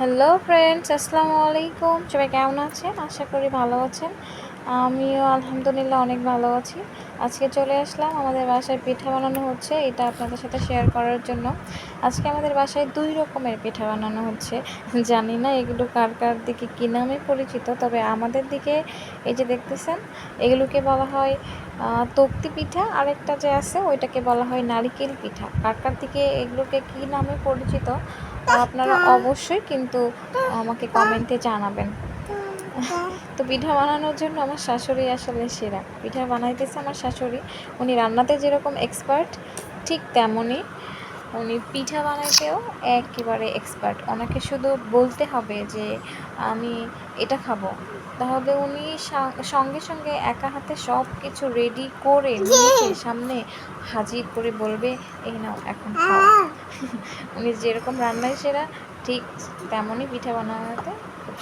Hello friends আসসালামু আলাইকুম সবাই কেমন আছেন? আশা করি ভালো আছেন। আমিও আলহামদুলিল্লাহ অনেক ভালো আছি। আজকে চলে আসলাম। আমাদের বাসায় পিঠা বানানো হচ্ছে। এটা আপনাদের সাথে শেয়ার করার জন্য। আজকে আমাদের বাসায় দুই রকমের পিঠা বানানো হচ্ছে। জানি না এগুলো কার কার দিকে কী নামে পরিচিত, তবে আমাদের দিকে এই যে দেখতেছেন, এগুলোকে বলা হয় তক্তি পিঠা। আরেকটা যে আছে, ওইটাকে বলা হয় নারিকেল পিঠা। কার কার দিকে এগুলোকে কী নামে পরিচিত আপনারা অবশ্যই কিন্তু আমাকে কমেন্টে জানাবেন। তো পিঠা বানানোর জন্য আমার শাশুড়ি আসলে সেরা। পিঠা বানাইতেছে আমার শাশুড়ি। উনি রান্নাতে যেরকম এক্সপার্ট ঠিক তেমনই। উনি পিঠা বানাইতেও একেবারে এক্সপার্ট ওনাকে শুধু বলতে হবে যে আমি এটা খাব। তাহলে উনি সঙ্গে সঙ্গে একা হাতে সব কিছু রেডি করে নিজের সামনে হাজির করে বলবে এই নাও এখন খাও। উনি যেরকম রান্নায় সেরা ঠিক তেমনই পিঠা খুব